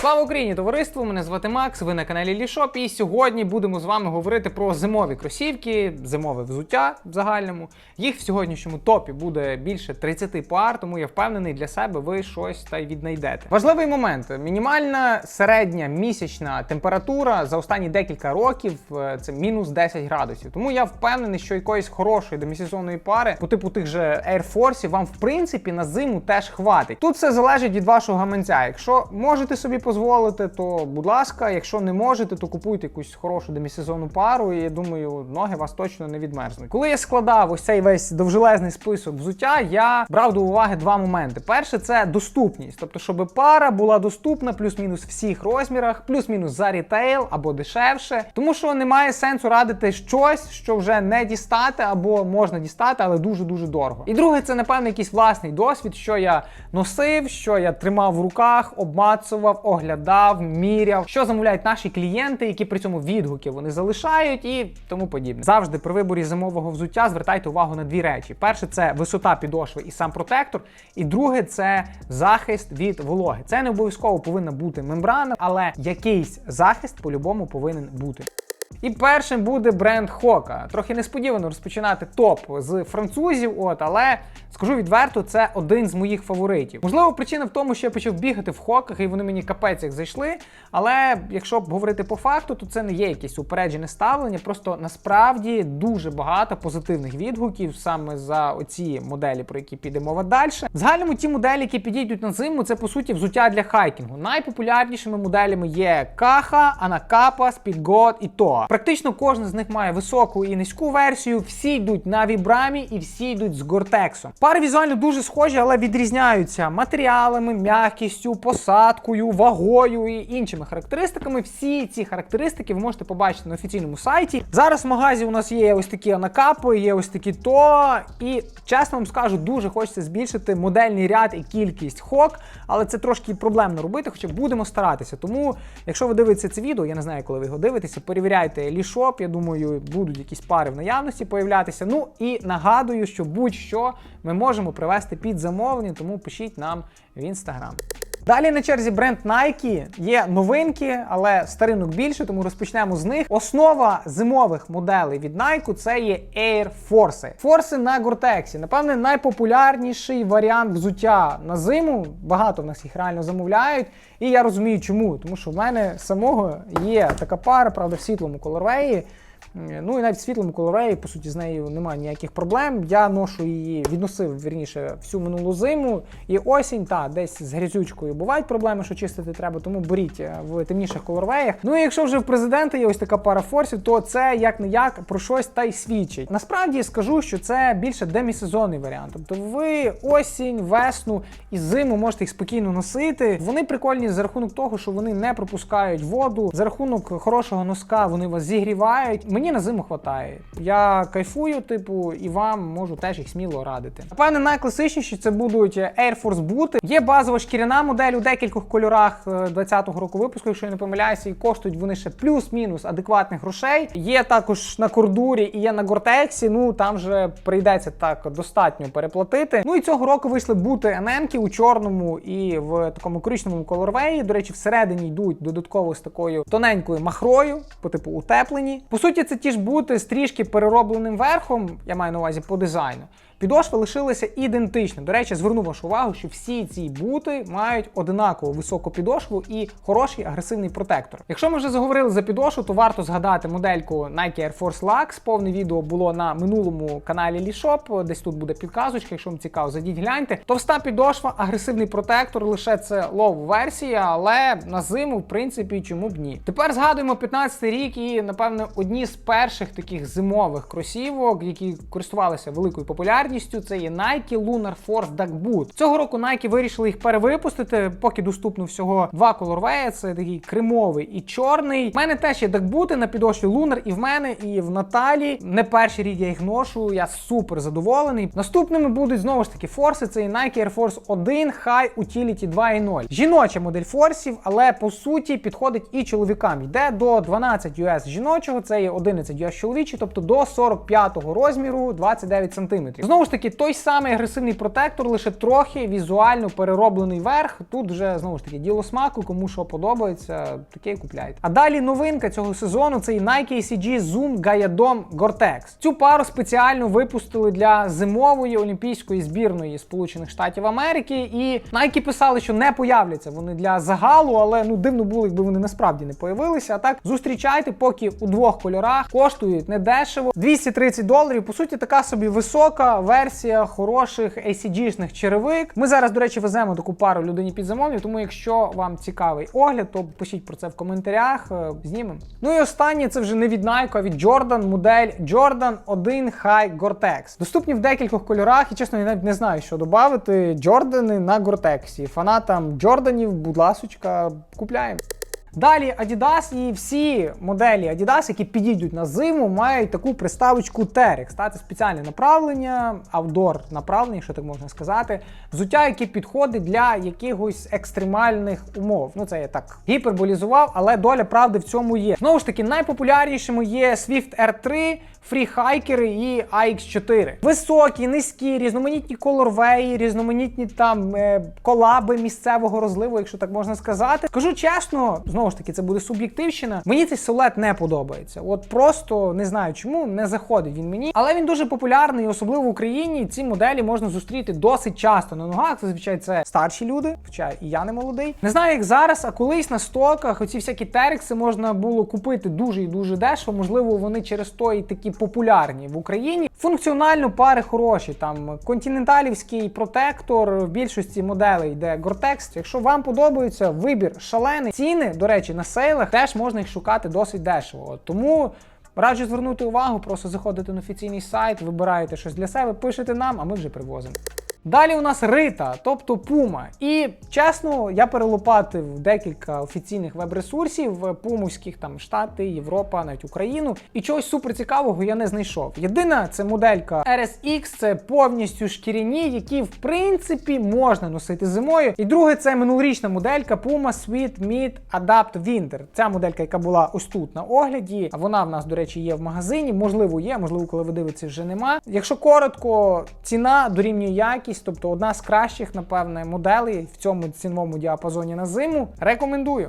Слава Україні, товариство! Мене звати Макс. Ви на каналі Лішоп. І сьогодні будемо з вами говорити про зимові кросівки, зимове взуття в загальному. Їх в сьогоднішньому топі буде більше 30 пар, тому я впевнений для себе ви щось та й віднайдете. Важливий момент: мінімальна середня місячна температура за останні декілька років е, це мінус 10 градусів. Тому я впевнений, що якоїсь хорошої демісезонної пари по типу тих же Air Force вам в принципі на зиму теж хватить. Тут все залежить від вашого гаманця. Якщо можете собі дозволити, то будь ласка, якщо не можете, то купуйте якусь хорошу демісезонну пару, і я думаю, ноги вас точно не відмерзнуть. Коли я складав ось цей весь довжелезний список взуття, я брав до уваги два моменти. Перше це доступність, тобто, щоб пара була доступна плюс-мінус всіх розмірах, плюс-мінус за рітейл або дешевше, тому що немає сенсу радити щось, що вже не дістати або можна дістати, але дуже дуже дорого. І друге, це напевно якийсь власний досвід, що я носив, що я тримав в руках, обмацував, оглядав, міряв, що замовляють наші клієнти, які при цьому відгуки вони залишають і тому подібне. Завжди при виборі зимового взуття звертайте увагу на дві речі: перше це висота підошви і сам протектор, і друге це захист від вологи. Це не обов'язково повинна бути мембрана, але якийсь захист по-любому повинен бути. І першим буде бренд Хока. Трохи несподівано розпочинати топ з французів, от, але скажу відверто, це один з моїх фаворитів. Можливо, причина в тому, що я почав бігати в хоках, і вони мені капець як зайшли. Але якщо говорити по факту, то це не є якесь упереджене ставлення. Просто насправді дуже багато позитивних відгуків саме за оці моделі, про які піде мова далі. В загальному ті моделі, які підійдуть на зиму, це по суті взуття для хайкінгу. Найпопулярнішими моделями є Каха, Анакапа, Speedgod і Тоа. Практично кожен з них має високу і низьку версію. Всі йдуть на вібрамі і всі йдуть з гортексом. Пари візуально дуже схожі, але відрізняються матеріалами, м'якістю, посадкою, вагою і іншими характеристиками. Всі ці характеристики ви можете побачити на офіційному сайті. Зараз в магазі у нас є ось такі анакапи, є ось такі то. І чесно вам скажу, дуже хочеться збільшити модельний ряд і кількість хок, але це трошки проблемно робити, хоча будемо старатися. Тому, якщо ви дивитеся це відео, я не знаю, коли ви його дивитеся, перевіряйте лішоп. Я думаю, будуть якісь пари в наявності появлятися. Ну і нагадую, що будь-що ми можемо привести під замовлення, тому пишіть нам в інстаграм. Далі на черзі бренд Nike. Є новинки, але старинок більше, тому розпочнемо з них. Основа зимових моделей від Nike це є Air Force. Форси на Гортексі. Напевне, найпопулярніший варіант взуття на зиму. Багато в нас їх реально замовляють. І я розумію, чому. Тому що в мене самого є така пара, правда, в світлому колорвеї. Ну і навіть в світлому колореї, по суті, з нею немає ніяких проблем. Я ношу її, відносив вірніше всю минулу зиму і осінь, та десь з грязючкою бувають проблеми, що чистити треба, тому беріть е, в темніших колорвеях. Ну і якщо вже в президента є ось така пара форсів, то це як не як про щось та й свідчить. Насправді скажу, що це більше демісезонний варіант. Тобто ви осінь, весну і зиму можете їх спокійно носити. Вони прикольні за рахунок того, що вони не пропускають воду. За рахунок хорошого носка вони вас зігрівають. Мені на зиму хватає. Я кайфую, типу, і вам можу теж їх сміло радити. Напевне, найкласичніші це будуть Air Force бути. Є базова шкіряна модель у декількох кольорах 20-го року випуску, якщо я не помиляюся, і коштують вони ще плюс-мінус адекватних грошей. Є також на кордурі і є на гортексі. Ну там вже прийдеться так достатньо переплатити. Ну і цього року вийшли бути ННки у чорному і в такому коричневому колорвеї. До речі, всередині йдуть додатково з такою тоненькою махрою, по типу утеплені. По суті, це ті ж бути з трішки переробленим верхом, я маю на увазі по дизайну. Підошви лишилися ідентично. До речі, зверну вашу увагу, що всі ці бути мають одинаково високу підошву і хороший агресивний протектор. Якщо ми вже заговорили за підошву, то варто згадати модельку Nike Air Force Lux. Повне відео було на минулому каналі Лішоп. Десь тут буде підказочка, якщо вам цікаво, зайдіть гляньте. Товста підошва, агресивний протектор, лише це лоу-версія, але на зиму, в принципі, чому б ні. Тепер згадуємо 15 рік і, напевно, одні з перших таких зимових кросівок, які користувалися великою популярністю популярністю це є Nike Lunar Force Duck Boot. Цього року Nike вирішили їх перевипустити, поки доступно всього два колорвеї. Це такий кремовий і чорний. У мене теж є дакбути на підошві Lunar, і в мене, і в Наталі. Не перший рік я їх ношу. Я супер задоволений. Наступними будуть знову ж таки форси. Це і Nike Air Force 1 High Utility 2.0. Жіноча модель форсів, але по суті підходить і чоловікам. Йде до 12 US жіночого, це є 11 US чоловічий, тобто до 45-го розміру 29 см. Знову Знову ж таки, той самий агресивний протектор, лише трохи візуально перероблений верх. Тут вже знову ж таки діло смаку, кому що подобається, таке і купляйте. А далі новинка цього сезону це і Nike ACG Zoom Gayadom Gore-Tex. Цю пару спеціально випустили для зимової олімпійської збірної Сполучених Штатів Америки. І Nike писали, що не появляться вони для загалу, але ну дивно було, якби вони насправді не появилися. А так зустрічайте, поки у двох кольорах коштують недешево 230 доларів. По суті, така собі висока версія хороших ACG-шних черевик. Ми зараз, до речі, веземо таку пару людині під замовлення, тому якщо вам цікавий огляд, то пишіть про це в коментарях. е, Знімемо. Ну і останнє це вже не від Nike, а від Jordan, модель Jordan 1 High Gore-Tex. Доступні в декількох кольорах, і чесно, я навіть не знаю, що додати. Джордани на Gore-Tex. Фанатам Джорданів, будь ласочка, купляємо. Далі Adidas і всі моделі Adidas, які підійдуть на зиму, мають таку приставочку Terex. Та, Це спеціальне направлення, аутдор направлення, якщо так можна сказати. Взуття, яке підходить для якихось екстремальних умов. Ну це я так гіперболізував, але доля правди в цьому є. Знову ж таки, найпопулярнішими є Swift R3, фріхайкери і AX4. Високі, низькі, різноманітні колорвеї, різноманітні там е, колаби місцевого розливу, якщо так можна сказати. Скажу чесно, знову ж таки, це буде суб'єктивщина. Мені цей силует не подобається. От просто не знаю чому, не заходить він мені. Але він дуже популярний, особливо в Україні. Ці моделі можна зустріти досить часто на ногах. Зазвичай це старші люди, хоча і я не молодий. Не знаю, як зараз, а колись на стоках оці всякі терекси можна було купити дуже і дуже дешево. Можливо, вони через то і такі популярні в Україні. Функціонально пари хороші. Там континенталівський протектор в більшості моделей йде Gore-Tex. Якщо вам подобається вибір шалений, ціни, до речі, на сейлах теж можна їх шукати досить дешево. Тому. Раджу звернути увагу, просто заходите на офіційний сайт, вибираєте щось для себе, пишете нам, а ми вже привозимо. Далі у нас Рита, тобто Puma. І чесно, я перелопатив декілька офіційних веб-ресурсів пумовських, там Штати, Європа, навіть Україну. І чогось супер цікавого я не знайшов. Єдина це моделька RSX, це повністю шкіряні, які в принципі можна носити зимою. І друге, це минулорічна моделька Puma Sweet Meat Adapt Winter. Ця моделька, яка була ось тут на огляді. А вона в нас, до речі, є в магазині. Можливо, є, можливо, коли ви дивитеся, вже нема. Якщо коротко, ціна дорівнює якість, тобто одна з кращих, напевне, моделей в цьому ціновому діапазоні на зиму. Рекомендую.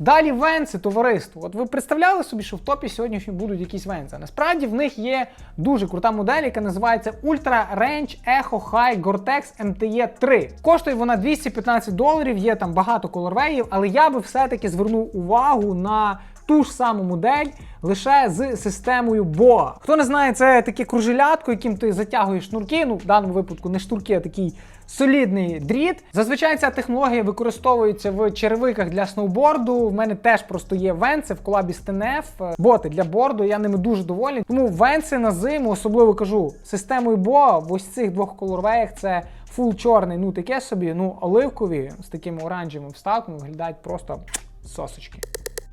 Далі венси, товариство. От ви представляли собі, що в топі сьогодні будуть якісь венси. Насправді в них є дуже крута модель, яка називається Ultra Range Echo High Gore-Tex MTE 3. Коштує вона 215 доларів, є там багато колорвеїв, але я би все-таки звернув увагу на ту ж саму модель. Лише з системою BOA. Хто не знає, це таке кружелятко, яким ти затягуєш шнурки. Ну, в даному випадку не шнурки, а такий солідний дріт. Зазвичай ця технологія використовується в черевиках для сноуборду. В мене теж просто є венси в колабі з ТНФ, боти для борду. Я ними дуже довольний. Тому венси на зиму, особливо кажу, системою BOA в ось цих двох колорвеях це фул чорний, ну таке собі, ну оливкові з такими оранжевими вставками виглядають просто сосочки.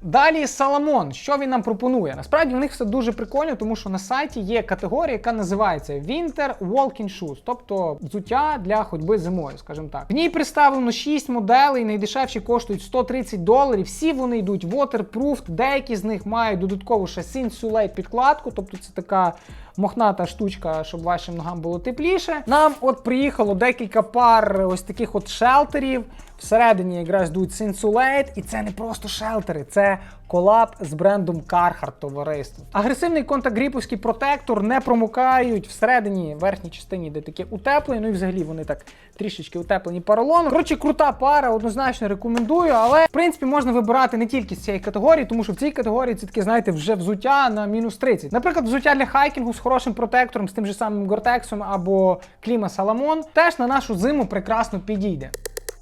Далі Саламон, що він нам пропонує? Насправді в них все дуже прикольно, тому що на сайті є категорія, яка називається Winter Walking Shoes, тобто взуття для ходьби зимою, скажімо так. В ній представлено 6 моделей, найдешевші коштують 130 доларів. Всі вони йдуть waterproof, деякі з них мають додаткову ще Insulate підкладку, тобто це така мохната штучка, щоб вашим ногам було тепліше. Нам от приїхало декілька пар ось таких от шелтерів. Всередині якраз йдуть Insulate, і це не просто шелтери, це колаб з брендом Carhartt товариство. Агресивний контагріповський протектор не промокають всередині верхній частині, де таке утеплення. Ну і взагалі вони так трішечки утеплені поролоном. Коротше, крута пара, однозначно рекомендую, але в принципі можна вибирати не тільки з цієї категорії, тому що в цій категорії це таке, знаєте, вже взуття на мінус 30. Наприклад, взуття для хайкінгу з хорошим протектором, з тим же самим Гортексом або Кліма Саламон, теж на нашу зиму прекрасно підійде.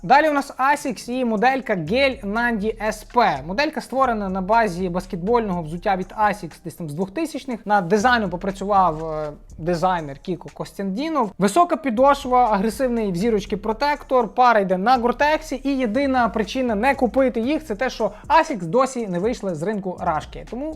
Далі у нас ASICS і моделька Gel Nandi SP. Моделька створена на базі баскетбольного взуття від ASICS десь там з 2000-х. Над дизайном попрацював е, дизайнер Кіко Костяндінов. Висока підошва, агресивний в зірочки протектор, пара йде на Гортексі. І єдина причина не купити їх це те, що ASICS досі не вийшли з ринку рашки. Тому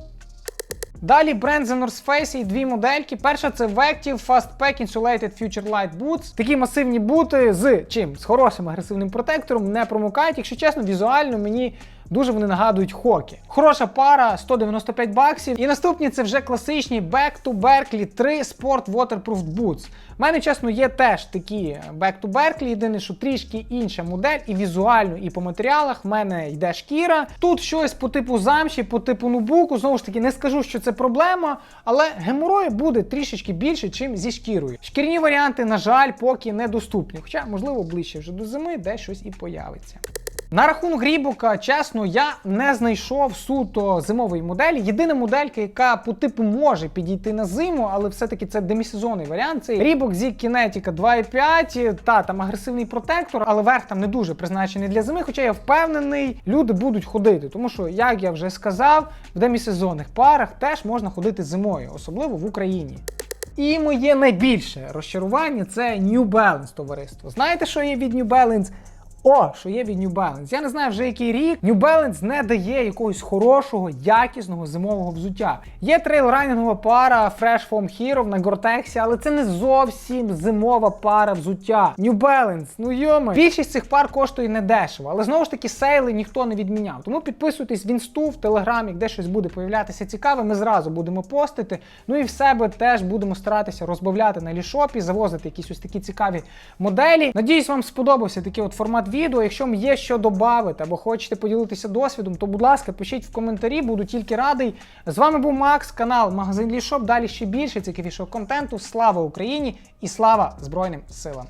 Далі бренд The North Face і дві модельки. Перша це Vective Fast Pack Insulated Future Light Boots. Такі масивні бути з чим? З хорошим агресивним протектором, не промокають. Якщо чесно, візуально мені Дуже вони нагадують хокі. Хороша пара 195 баксів. І наступні це вже класичні Back to Berkeley 3 Sport Waterproof Boots. У мене, чесно, є теж такі Back to Berkeley, єдине, що трішки інша модель, і візуально, і по матеріалах в мене йде шкіра. Тут щось по типу замші, по типу нубуку. Знову ж таки, не скажу, що це проблема, але геморою буде трішечки більше, чим зі шкірою. Шкірні варіанти, на жаль, поки недоступні. Хоча, можливо, ближче вже до зими, де щось і появиться. На рахунок Рібока, чесно, я не знайшов суто зимової моделі. Єдина моделька, яка по типу може підійти на зиму, але все-таки це демісезонний варіант. Це Reebok Z Kinetica 2.5, та там агресивний протектор, але верх там не дуже призначений для зими. Хоча я впевнений, люди будуть ходити. Тому що, як я вже сказав, в демісезонних парах теж можна ходити зимою, особливо в Україні. І моє найбільше розчарування це New Balance, товариство. Знаєте, що є від New Balance? О, що є від New Balance. Я не знаю вже який рік. New Balance не дає якогось хорошого, якісного зимового взуття. Є трейлранінгова пара Fresh Foam Hero на Gore-Tex, але це не зовсім зимова пара взуття. New Balance, ну йоми. Більшість цих пар коштує недешево, але знову ж таки сейли ніхто не відміняв. Тому підписуйтесь в інсту, в телеграмі, де щось буде появлятися цікаве. Ми зразу будемо постити. Ну і в себе теж будемо старатися розбавляти на лішопі, завозити якісь ось такі цікаві моделі. Надіюсь, вам сподобався такий от формат відео. Якщо вам є що додати або хочете поділитися досвідом, то будь ласка, пишіть в коментарі, буду тільки радий. З вами був Макс, канал Магазин Лішоп. Далі ще більше цікавішого контенту. Слава Україні і слава Збройним силам!